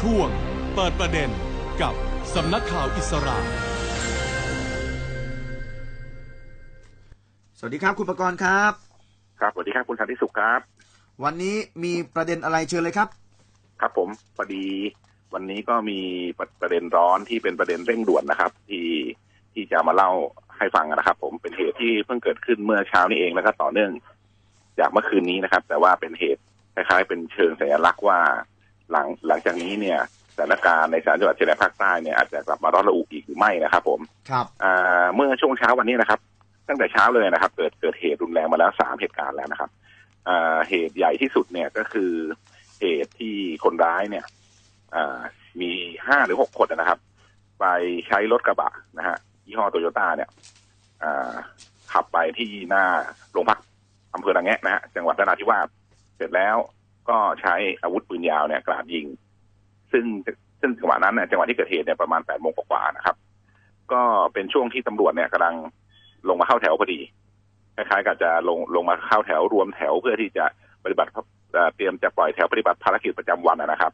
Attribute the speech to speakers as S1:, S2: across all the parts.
S1: ช่วงเปิดประเด็นกับสำนักข่าวอิสระ
S2: สวัสดีครับคุณประกรณ์ครับ
S3: ครับสวัสดีครับคุณสันติสุขครับ
S2: วันนี้มีประเด็นอะไรเชิญเลยครับ
S3: ครับผมพอดีวันนี้ก็มีประเด็นร้อนที่เป็นประเด็นเร่งด่วนนะครับ ที่ที่จะมาเล่าให้ฟังนะครับ ผมเป็นเหตุที่เพิ่งเกิดขึ้นเมื่อเช้านี้เองแล้วก็ต่อเนื่อง จากเมื่อคืนนี้นะครับ แต่ว่าเป็นเหตุคล้ายๆเป็นเชิงสัญลักษณ์ว่า หลังหลังจากนี้เนี่ยสถานการณ์ในสามจังหวัดชายแดนภาคใต้เนี่ยอาจจะกลับมาร้อนระอุอีกหรือไม่นะครับ ผม
S2: ครับ
S3: อ่าเมื่อช่วงเช้าวันนี้นะครับ ตั้งแต่เช้าเลยนะครับ เกิดเกิดเหตุรุนแรงมาแล้วสามเหตุการณ์แล้วนะครับอ่าเหตุใหญ่ที่สุดเนี่ยก็คือเหตุที่คนร้ายเนี่ยอ่ามีห้าหรือหกคนนะครับ ไปใช้รถกระบะนะฮะยี่ห้อโตโยต้าเนี่ยอ่าขับไปที่หน้าโรงพักอำเภอระแงะนะฮะจังหวัดนราธิวาสเสร็จแล้ว ก็ใช้อาวุธปืนยาวเนี่ยกราดยิง ซึ่งซึ่งจังหวะนั้นเนี่ยจังหวะที่เกิดเหตุเนี่ยประมาณแปดโมงกว่าๆนะครับ ก็เป็นช่วงที่ตำรวจเนี่ยกำลังลงมาเข้าแถวพอดีคล้ายๆกับจะลงลงมาเข้าแถวรวมแถวเพื่อที่จะปฏิบัติเอ่อเตรียมจะปล่อยแถวปฏิบัติภารกิจประจำวันนะนะครับ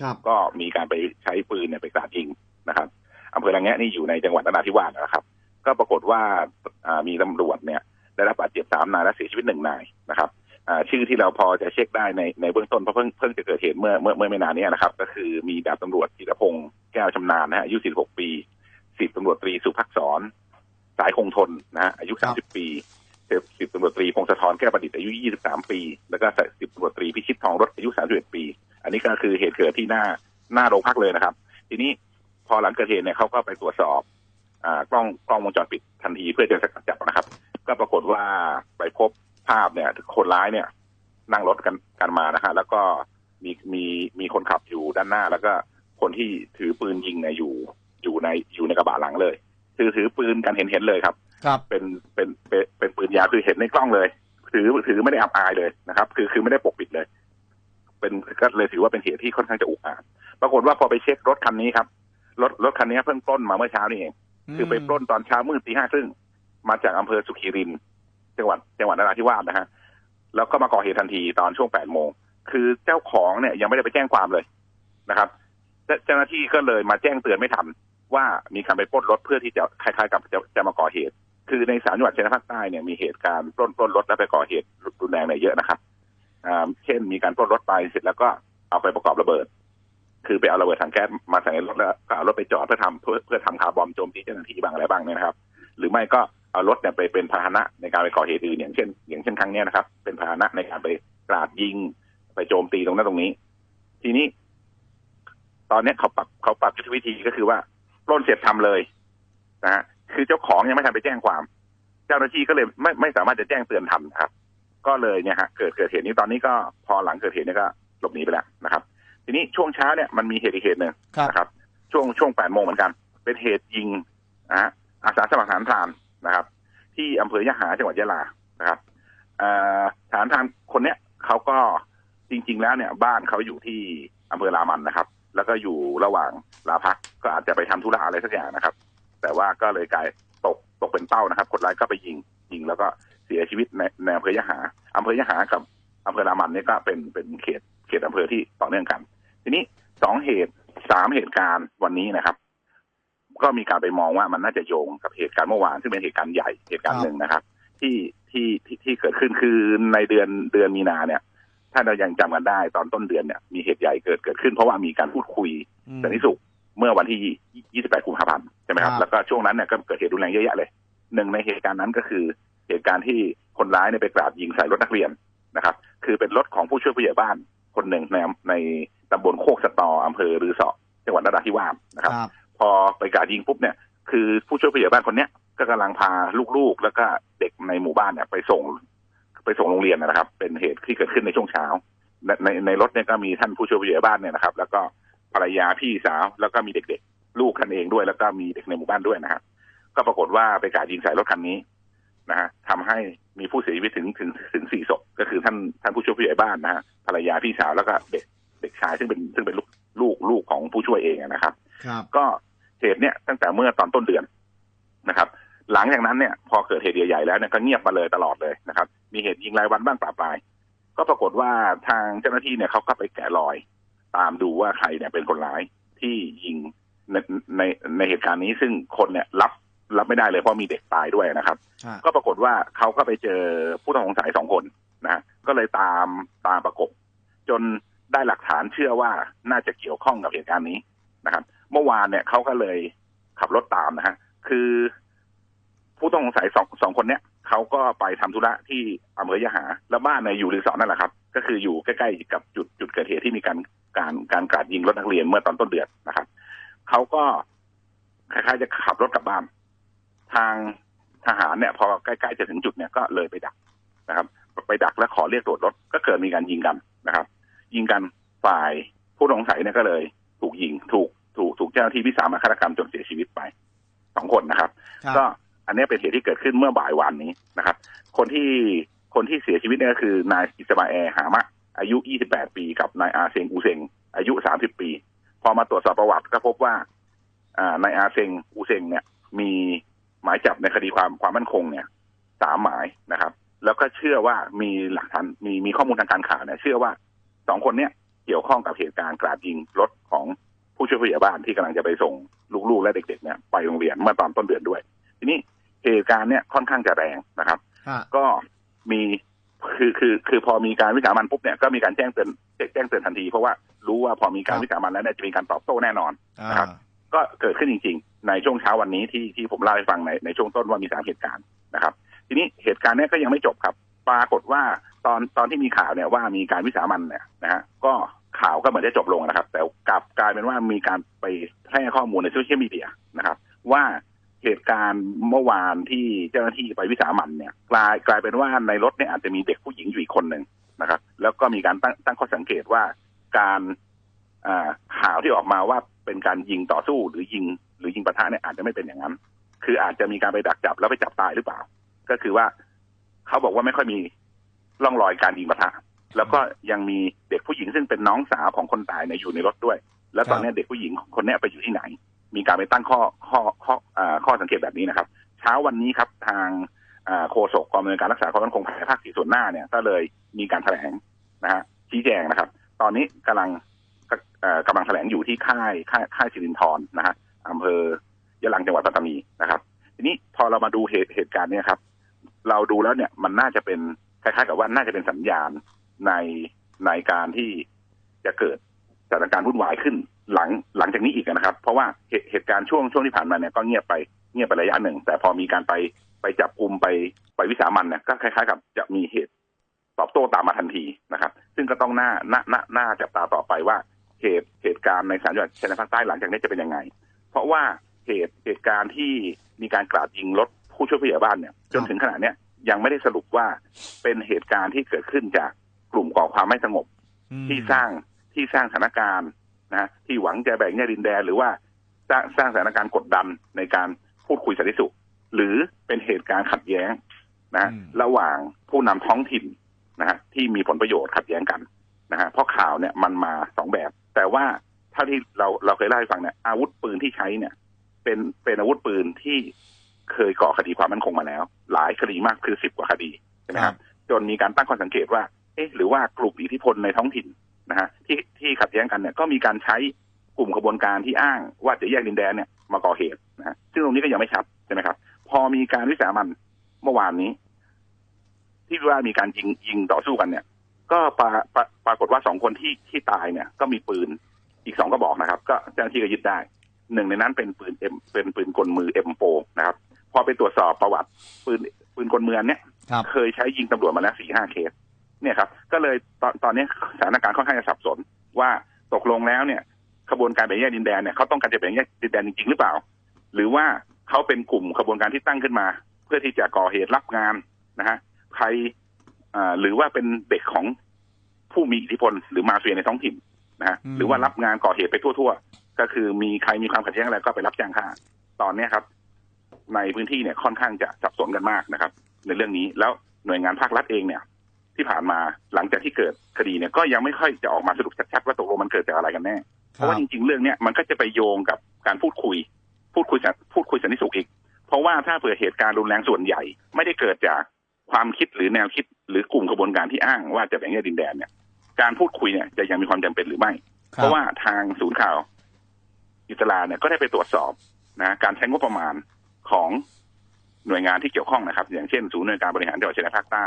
S2: ครับ
S3: ก็มีการไปใช้ปืนเนี่ยไปกราดยิงนะครับอำเภอระแงะนี่อยู่ในจังหวัดนราธิวาสนะครับ ก็ปรากฏว่าอ่ามีตำรวจเนี่ย ได้รับบาดเจ็บสามนายและเสียชีวิตหนึ่งนายนะครับอ่า ชื่อที่เราพอจะเช็คได้ในในเบื้องต้นเพราะเพิ่งเพิ่งจะเกิดเหตุเมื่อเมื่อเมื่อไม่นานเนี้นะครับ ก็คือมีดาบตำรวจจิรพงศ์แก้วชำนาญนะฮะอายุ 46 ปีสิบตำรวจตรีสุภักษรสายคงทนนะฮะอายุ 30 ปีสิบตำรวจตรีพงศธรแก้วประดิษฐ์อายุ 23 ปี แล้วก็สิบตำรวจตรีพิชิตทองรถอายุ 31 ปี อันนี้ก็คือเหตุเกิดที่หน้าหน้าโรงพักเลยนะครับ ทีนี้พอหลังเกิดเหตุเนี่ยเขาก็ไปตรวจสอบอ่ากล้องกล้องวงจรปิดทันทีเพื่อจะสกัดจับนะครับ ก็ปรากฏว่าไปพบ ภาพเนี่ยคนร้ายเนี่ย นั่งรถกันกันมานะฮะแล้วก็มีมีมีคนขับอยู่ด้านหน้า แล้วก็คนที่ถือปืนยิงเนี่ยอยู่อยู่ในอยู่ในกระบะหลังเลยถือถือปืนกันเห็นเห็นเลยครับ
S2: ครับ
S3: เป็นเป็นเป็นเป็นปืนยาวคือเห็นในกล้องเลย ถือถือไม่ได้อับอายเลยนะครับ คือคือไม่ได้ปกปิดเลย เป็นก็เลยถือว่าเป็นเหตุที่ค่อนข้างจะอุกอาจปรากฏว่าพอไปเช็ครถคันนี้ครับรถรถคันนี้เพิ่งปล้นมาเมื่อเช้านี่เองคือไปปล้นตอนเช้ามืดตีห้าครึ่งมาจากอำเภอสุขีรินทร์ จังหวัดจังหวัดนราธิวาสนะฮะแล้วก็มาก่อเหตุทันทีตอนช่วงแปดโมงคือเจ้าของเนี่ยยังไม่ได้ไปแจ้งความเลยนะครับเจ้าหน้าที่ก็เลยมาแจ้งเตือนไม่ทันว่ามีการไปปล้นรถเพื่อที่จะคล้ายๆกับจะจะมาก่อเหตุ คือในสามจังหวัดชายแดนภาคใต้เนี่ยมีเหตุการณ์ปล้นปล้นรถแล้วไปก่อเหตุรุนแรงเนี่ยเยอะนะครับอ่าเช่นมีการปล้นรถไปเสร็จแล้วก็เอาไปประกอบระเบิด คือไปเอาระเบิดถังแก๊สมาใส่ในรถแล้วก็เอารถไปจอดเพื่อทำเพื่อเพื่อทำคาร์บอมโจมตีเจ้าหน้าที่บางอะไรบ้างเนี่ยนะครับ หรือไม่ก็ เอารถเนี่ยไปเป็นพาหนะในการไปก่อเหตุอื่นอย่างเช่น อย่างเช่นครั้งเนี้ยนะครับ เป็นพาหนะในการไปกราดยิง ไปโจมตีตรงนั้นตรงนี้ ทีนี้ ตอนเนี้ยเขาปรับเขาปรับยุทธวิธีก็คือว่าปล้นเสร็จทำเลยนะฮะคือเจ้าของยังไม่ทันไปแจ้งความ เจ้าหน้าที่ก็เลยไม่ไม่สามารถจะแจ้งเตือนทันนะครับ ก็เลยเนี่ยฮะเกิดเกิดเหตุนี้ตอนนี้ก็พอหลังเกิดเหตุเนี่ยก็หลบหนีไปแล้วนะครับ ทีนี้ช่วงเช้าเนี่ยมันมีเหตุอีกเหตุหนึ่ง
S2: ครับ
S3: นะครับ ช่วงช่วงแปดโมงเหมือนกัน เป็นเหตุยิงนะฮะอาสาสมัครทหารพราน นะครับ ที่อำเภอยะหาจังหวัดยะลานะครับเอ่อทารพรานคนเนี้ยเขาก็จริง ๆ แล้วเนี่ยบ้านเขาอยู่ที่อำเภอรามันนะครับ แล้วก็อยู่ระหว่างลาพักก็อาจจะไปทำธุระอะไรสักอย่างนะครับ แต่ว่าก็เลยกลายตกตกเป็นเป้านะครับ คนร้ายก็ไปยิงยิงแล้วก็เสียชีวิตในในอำเภอยะหาอำเภอยะหากับอำเภอรามันเนี่ยก็เป็นเป็นเขตเขตอำเภอที่ต่อเนื่องกัน ทีนี้สองเหตุสามเหตุการณ์วันนี้นะครับ ก็มีการไปมองว่ามันน่าจะโยงกับเหตุการณ์เมื่อวานซึ่งเป็นเหตุการณ์ใหญ่เหตุการณ์หนึ่งนะครับ ที่ที่ที่ที่เกิดขึ้นคือในเดือนเดือนมีนาเนี่ย ถ้าเรายังจำกันได้ตอนต้นเดือนเนี่ยมีเหตุใหญ่เกิดเกิดขึ้น เพราะว่ามีการพูดคุย
S2: อืม
S3: สันติสุขเมื่อวันที่ 28 กุมภาพันธ์ใช่ไหมครับ
S2: ครับ
S3: แล้วก็ช่วงนั้นเนี่ยก็เกิดเหตุรุนแรงเยอะแยะเลย หนึ่งในเหตุการณ์นั้นก็คือ เหตุการณ์ที่คนร้ายเนี่ยไปกราดยิงใส่รถนักเรียนนะครับ คือเป็นรถของผู้ช่วยผู้ใหญ่บ้านคนหนึ่งในในตำบลโคกสตออำเภอรือเสอจังหวัดนราธิวาสนะครับ
S2: ครับ
S3: พอไปกาดยิงปุ๊บเนี่ยคือผู้ช่วยผู้ใหญ่บ้านคนเนี้ยก็กำลังพาลูกๆ แล้วก็เด็กในหมู่บ้านเนี่ยไปส่ง ไปส่งโรงเรียนนะครับ เป็นเหตุที่เกิดขึ้นในช่วงเช้า ในในรถเนี่ยก็มีท่านผู้ช่วยผู้ใหญ่บ้านเนี่ยนะครับ แล้วก็ภรรยาพี่สาวแล้วก็มีเด็กๆ ลูกท่านเองด้วย แล้วก็มีเด็กในหมู่บ้านด้วยนะครับ ก็ปรากฏว่าไปกาดยิงใส่รถคันนี้นะฮะทำให้มีผู้เสียชีวิตถึงถึงถึงสี่ศพก็คือท่านท่านผู้ช่วยผู้ใหญ่บ้านนะฮะภรรยาพี่สาวแล้วก็เด็กเด็กชายซึ่งเป็นซึ่งเป็นลูกลูกลูกของผู้ช่วยเองนะครับ ก็เหตุเนี่ยตั้งแต่เมื่อตอนต้นเดือนนะครับ หลังจากนั้นเนี่ย พอเกิดเหตุใหญ่ๆแล้วเนี่ยก็เงียบมาเลยตลอดเลยนะครับ มีเหตุยิงรายวันบ้างปราบปราย ก็ปรากฏว่าทางเจ้าหน้าที่เนี่ยเขาก็ไปแกะรอย ตามดูว่าใครเนี่ยเป็นคนร้ายที่ยิงในในในเหตุการณ์นี้ซึ่งคนเนี่ยรับรับไม่ได้เลยเพราะมีเด็กตายด้วยนะครับ
S2: ฮะ
S3: ก็ปรากฏว่าเขาก็ไปเจอผู้ต้องสงสัยสองคนนะฮะก็เลยตามตามประกบ จนได้หลักฐานเชื่อว่าน่าจะเกี่ยวข้องกับเหตุการณ์นี้ นะครับ เมื่อวานเนี่ยเขาก็เลยขับรถตามนะฮะ คือ ผู้ต้องสงสัยสองสองคนเนี้ยเขาก็ไปทำธุระที่อำเภอยะหา แล้วบ้านในยอยู่รีสอร์ทนั่นแหละครับ ก็คืออยู่ใกล้ๆกับจุดจุดเกิดเหตุที่มีการการการกราดยิงรถนักเรียนเมื่อตอนต้นเดือนนะครับเขาก็คล้ายๆจะขับรถกลับบ้าน ทางทหารเนี่ย พอใกล้ๆจะถึงจุดเนี่ยก็เลยไปดักนะครับ ไปดักและขอเรียกตรวจรถ ก็เกิดมีการยิงกันนะครับ ยิงกันฝ่ายผู้ต้องสงสัยเนี่ยก็เลยถูกยิง เจ้าหน้าที่วิสามันฆาตกรรมจนเสียชีวิตไปสองคนนะครับ
S2: ครับ
S3: ก็อันนี้เป็นเหตุที่เกิดขึ้นเมื่อบ่ายวานนี้นะครับ คนที่คนที่เสียชีวิตเนี่ยก็คือนายอิสมาแอร์หามะอายุ 28 ปี กับนายอาเซงอูเซงอายุ 30 ปี พอมาตรวจสอบประวัติก็พบว่าอ่านายอาเซงอูเซงเนี่ย มีหมายจับในคดีความความมั่นคงเนี่ยสามหมายนะครับ แล้วก็เชื่อว่ามีหลักฐานมีมีข้อมูลทางการข่าวเนี่ยเชื่อว่าสองคนเนี่ยเกี่ยวข้องกับเหตุการณ์กราดยิงรถของ ผู้ช่วยผู้ใหญ่บ้านที่กำลังจะไปส่งลูกๆและเด็กๆเนี่ยไปโรงเรียนเมื่อตอนต้นเดือนด้วย ทีนี้เหตุการณ์เนี่ยค่อนข้างจะแรงนะครับ
S2: ฮะ
S3: ก็มีคือคือคือพอมีการวิสามันปุ๊บเนี่ยก็มีการแจ้งเตือนแจ้งเตือนทันที เพราะว่ารู้ว่าพอมีการวิสามันแล้วเนี่ยจะมีการตอบโต้แน่นอน
S2: อ่า
S3: นะครับก็เกิดขึ้นจริง ๆ ในช่วงเช้าวันนี้ที่ที่ผมเล่าให้ฟังในในช่วงต้นว่ามีสามเหตุการณ์นะครับ ทีนี้เหตุการณ์เนี้ยก็ยังไม่จบครับ ปรากฏว่าตอนตอนที่มีข่าวเนี่ยว่ามีการวิสามันเนี่ยนะฮะก็ ข่าวก็เหมือนจะจบลงนะครับ แต่กลับกลายเป็นว่ามีการไปแพร่ข้อมูลในโซเชียลมีเดียนะครับ ว่าเหตุการณ์เมื่อวานที่เจ้าหน้าที่ไปวิสามันเนี่ย กลายกลายเป็นว่าในรถเนี่ยอาจจะมีเด็กผู้หญิงอยู่อีกคนหนึ่งนะครับ แล้วก็มีการตั้งตั้งข้อสังเกตว่าการข่าวที่ออกมาว่าเป็นการยิงต่อสู้หรือยิง หรือยิงปะทะเนี่ยอาจจะไม่เป็นอย่างนั้น คืออาจจะมีการไปดักจับแล้วไปจับตายหรือเปล่า ก็คือว่าเขาบอกว่าไม่ค่อยมีร่องรอยการยิงปะทะ แล้วก็ยังมีเด็กผู้หญิงซึ่งเป็นน้องสาวของคนตายเนี่ยอยู่ในรถด้วย แล้วตอนนี้เด็กผู้หญิงคนเนี้ยไปอยู่ที่ไหน มีการไปตั้งข้อข้อข้ออ่าข้อสังเกตแบบนี้นะครับ เช้าวันนี้ครับทางอ่าโฆษกกองอำนวยการรักษาความมั่นคงภายในภาคสี่ส่วนหน้าเนี่ยก็เลยมีการแถลงนะฮะชี้แจงนะครับ ตอนนี้กำลังเอ่อกำลังแถลงอยู่ที่ค่ายค่ายค่ายสิรินทรนะฮะอำเภอยะลังจังหวัดปัตตานีนะครับ ทีนี้พอเรามาดูเหตุเหตุการณ์เนี่ยครับ เราดูแล้วเนี่ยมันน่าจะเป็นคล้ายๆกับว่าน่าจะเป็นสัญญาณ ในในการที่จะเกิดสถานการณ์วุ่นวายขึ้นหลังหลังจากนี้อีกนะครับ เพราะว่าเหตุเหตุการณ์ช่วงช่วงที่ผ่านมาเนี่ยก็เงียบไปเงียบไประยะหนึ่ง แต่พอมีการไปไปจับกลุ่มไปไปวิสามันเนี่ยก็คล้ายๆ กับจะมีเหตุตอบโต้ตามมาทันทีนะครับ ซึ่งก็ต้องหน่าหน่าน่าน่าจับตาต่อไปว่าเหตุเหตุการณ์ในสามจังหวัดชายแดนภาคใต้หลังจากนี้จะเป็นยังไง เพราะว่าเหตุเหตุการณ์ที่มีการกราดยิงรถผู้ช่วยผู้ใหญ่บ้านเนี่ยจนถึงขณะเนี้ยยังไม่ได้สรุปว่าเป็นเหตุการณ์ที่เกิดขึ้นจาก กลุ่มก่อความไม่สงบ
S2: อืม
S3: ที่สร้างที่สร้างสถานการณ์นะที่หวังจะแบ่งแยกดินแดนหรือว่าสร้างสร้างสถานการณ์กดดันในการพูดคุยสันติสุข หรือเป็นเหตุการณ์ขัดแย้งนะฮะระหว่างผู้นำท้องถิ่นนะฮะที่มีผลประโยชน์ขัดแย้งกันนะฮะเพราะข่าวเนี่ยมันมาสองแบบ แต่ว่าเท่าที่เราเราเคยเล่าให้ฟังเนี่ยอาวุธปืนที่ใช้เนี่ย เป็นเป็นอาวุธปืนที่เคยก่อคดีความมั่นคงมาแล้ว หลายคดีมากคือสิบกว่าคดีใช่ไหมครับจนมีการตั้งข้อสังเกตว่า เอ๊ะหรือว่ากลุ่มอิทธิพลในท้องถิ่นนะฮะที่ที่ขัดแย้งกันเนี่ยก็มีการใช้กลุ่มขบวนการที่อ้างว่าจะแยกดินแดนเนี่ยมาก่อเหตุนะฮะซึ่งตรงนี้ก็ยังไม่ชัดใช่ไหมครับ พอมีการวิสามันเมื่อวานนี้ ที่ว่ามีการยิงยิงต่อสู้กันเนี่ย ก็ปราปราปรากฏว่าสองคนที่ที่ตายเนี่ย ก็มีปืนอีกสองก็บอกนะครับ ก็เจ้าหน้าที่ก็ยึดได้หนึ่งในนั้นเป็นปืนเอ็มเป็นปืนกลมือเอ็มโฟนะครับ พอไปตรวจสอบประวัติปืนปืนกลมืออันเนี้ย
S2: ครับ
S3: เคยใช้ยิงตำรวจมาแล้วสี่ห้าเคส เนี่ยครับ ก็เลยตอนตอนนี้สถานการณ์ค่อนข้างจะสับสนว่าตกลงแล้วเนี่ยขบวนการแบ่งแยกดินแดนเนี่ยเขาต้องการจะแบ่งแยกดินแดนจริงๆหรือเปล่า หรือว่าเขาเป็นกลุ่มขบวนการที่ตั้งขึ้นมา เพื่อที่จะก่อเหตุรับงานนะฮะใครอ่าหรือว่าเป็นเด็กของผู้มีอิทธิพลหรือมาเฟียในท้องถิ่นนะฮะ
S2: อืม
S3: หรือว่ารับงานก่อเหตุไปทั่ว ๆ ก็คือมีใครมีความขัดแย้งอะไรก็ไปรับจ้างฆ่าตอนเนี้ยครับ ในพื้นที่เนี่ยค่อนข้างจะสับสนกันมากนะครับ ในเรื่องนี้แล้วหน่วยงานภาครัฐเองเนี่ย ที่ผ่านมาหลังจากที่เกิดคดีเนี่ยก็ยังไม่ค่อยจะออกมาสรุปชัดๆว่าตกลงมันเกิดจากอะไรกันแน่ เพ
S2: ครั
S3: ราะ
S2: บ
S3: ว่าจริงๆเรื่องเนี้ยมันก็จะไปโยงกับการพูดคุย พูดคุยสันพูดคุยสันติสุขอีก เพราะว่าถ้าเผื่อเหตุการณ์รุนแรงส่วนใหญ่ ไม่ได้เกิดจากความคิดหรือแนวคิด หรือกลุ่มกระบวนการที่อ้างว่าจะแบ่งแยกดินแดนเนี่ย การพูดคุยเนี่ยจะยังมีความจำเป็นหรือไม่ เพราะว่าทางศูนย์ข่าวอิสราเนี่ยก็ได้ไปตรวจสอบนะการใช้งบประมาณของหน่วยงานที่เกี่ยวข้องนะครับ อย่างเช่นศูนย์หน่วยการบริหารจังหวัดชายแดนภาคใต้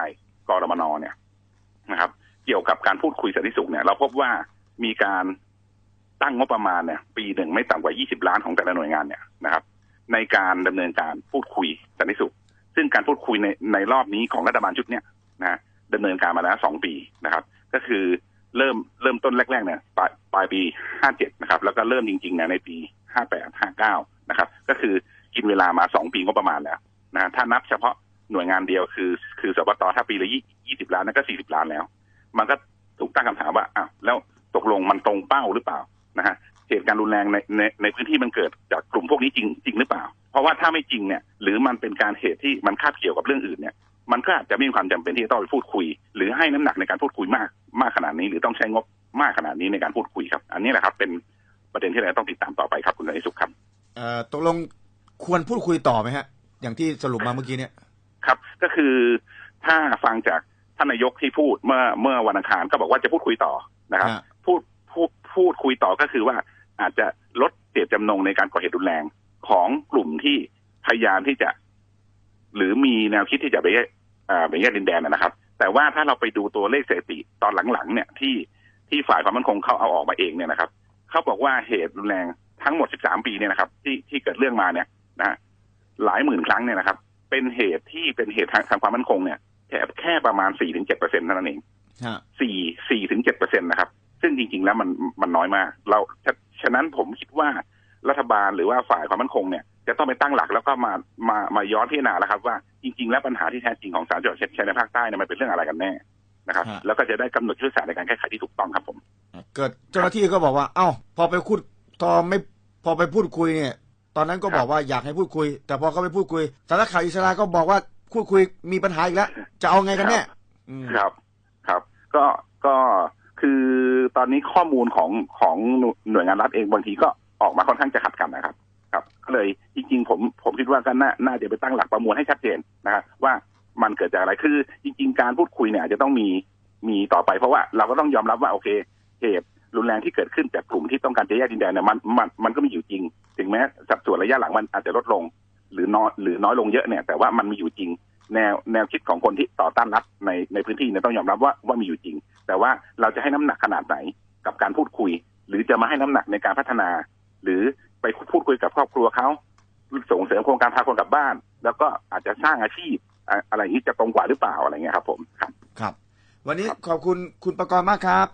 S3: กรมนเนี่ยนะครับ เกี่ยวกับการพูดคุยสันติสุขเนี่ย เราพบว่ามีการตั้งงบประมาณเนี่ยปีหนึ่งไม่ต่ำกว่า 20 ล้านของแต่ละหน่วยงานเนี่ยนะครับ ในการดำเนินการพูดคุยสันติสุข ซึ่งการพูดคุยในในรอบนี้ของรัฐบาลชุดเนี้ยนะดำเนินการมาแล้วสองปีนะครับ ก็คือเริ่มเริ่มต้นแรกๆเนี่ยปลายปลายปี57นะครับ แล้วก็เริ่มจริงๆเนี่ยในปี58 59นะครับ ก็คือกินเวลามาสองปีงบประมาณแล้วนะถ้านับเฉพาะ หน่วยงานเดียวคือ คือสปตถ้าปีละ20ล้านนั่นก็40ล้านแล้ว มันก็ถูกตั้งคำถามว่าอ้าวแล้วตกลงมันตรงเป้าหรือเปล่านะฮะเหตุการณ์รุนแรงในในในพื้นที่มันเกิดจากกลุ่มพวกนี้จริงจริงหรือเปล่า เพราะว่าถ้าไม่จริงเนี่ยหรือมันเป็นการเหตุที่มันคาบเกี่ยวกับเรื่องอื่นเนี่ยมันก็อาจจะไม่มีความจำเป็นที่จะต้องไปพูดคุย หรือให้น้ำหนักในการพูดคุยมากมากขนาดนี้ หรือต้องใช้งบมากขนาดนี้ในการพูดคุยครับ อันนี้แหละครับ เป็นประเด็นที่เราต้องติดตามต่อไปครับคุณนายสุขครับ
S2: เอ่อตกลงควรพูดคุยต่อไหมฮะ อย่างที่สรุปมาเมื่อกี้เนี่ย
S3: ครับ ก็คือถ้าฟังจากท่านนายกที่พูดเมื่อเมื่อวันอังคารก็บอกว่าจะพูดคุยต่อนะครับ
S2: ฮะ
S3: พูดพูดพูดคุยต่อก็คือว่าอาจจะลดเจตจำนงในการก่อเหตุรุนแรงของกลุ่มที่พยายามที่จะ หรือมีแนวคิดที่จะไปแยกอ่าไปแยกดินแดนนะนะครับ แต่ว่าถ้าเราไปดูตัวเลขสถิติตอนหลังๆเนี่ยที่ที่ฝ่ายความมั่นคงเขาเอาออกมาเองเนี่ยนะครับเขาบอกว่าเหตุรุนแรงทั้งหมด 13 ปีเนี่ยนะครับ ที่ที่เกิดเรื่องมาเนี่ยนะฮะหลายหมื่นครั้งเนี่ยนะครับ เป็นเหตุที่เป็นเหตุทางทางความมั่นคงเนี่ยแค่แค่ประมาณ4-7%เท่านั้นเอง
S2: ฮะ
S3: สี่สี่ถึงเจ็ดเปอร์เซ็นตนะครับ ซึ่งจริง ๆ แล้วมันมันน้อยมาก เราฉะฉะนั้นผมคิดว่ารัฐบาลหรือว่าฝ่ายความมั่นคงเนี่ยจะต้องไปตั้งหลักแล้วก็มามามาย้อนพิจารณาแล้วครับ ว่าจริง ๆ แล้วปัญหาที่แท้จริงของสามจังหวัดชายแดนภาคใต้เนี่ยมันเป็นเรื่องอะไรกันแน่นะครับ
S2: ฮะ
S3: แล้วก็จะได้กำหนดยุทธศาสตร์ในการแก้ไขที่ถูกต้องครับผม
S2: เกิดเจ้าหน้าที่ก็บอกว่า เอ้าพอไปพูดตอนไม่พอไปพูดคุยเนี่ยต อนนั้นก็บอกว่าอยากให้พูดคุย แต่พอเขาไปพูดคุยสำนักข่าวอิสราก็บอกว่าพูดคุยมีปัญหาอีกแล้ว จะเอาไงกันแน่อืม
S3: ครับครับ ก็ก็คือตอนนี้ข้อมูลของของหน่วยงานรัฐเองบางทีก็ออกมาค่อนข้างจะขัดกันนะครับ ครับ ก็เลยจริงๆผมผมคิดว่าก็น่าน่าจะไปตั้งหลักประมวลให้ชัดเจนนะครับว่ามันเกิดจากอะไรคือ จริง ๆ การพูดคุยเนี่ยอาจจะต้องมีมีต่อไปเพราะว่าเราก็ต้องยอมรับว่าโอเคเหตุ รุนแรงที่เกิดขึ้นจากกลุ่มที่ต้องการจะแยกดินแดนเนี่ยมันมันมันก็มีอยู่จริง ถึงแม้สัดส่วนระยะหลังมันอาจจะลดลง หรือน้อยหรือน้อยลงเยอะเนี่ย แต่ว่ามันมีอยู่จริง แนวแนวคิดของคนที่ต่อต้านรัฐในในพื้นที่เนี่ยต้องยอมรับว่าว่ามีอยู่จริง แต่ว่าเราจะให้น้ำหนักขนาดไหนกับการพูดคุย หรือจะมาให้น้ำหนักในการพัฒนา หรือไปพูดคุยกับครอบครัวเขาส่งเสริมโครงการพาคนกลับบ้าน แล้วก็อาจจะสร้างอาชีพอะไรอย่างนี้จะตรงกว่าหรือเปล่าอะไรเงี้ยครับ ผมครับ
S2: ครับ วันนี้ขอบคุณคุณประกรณ์มากครับ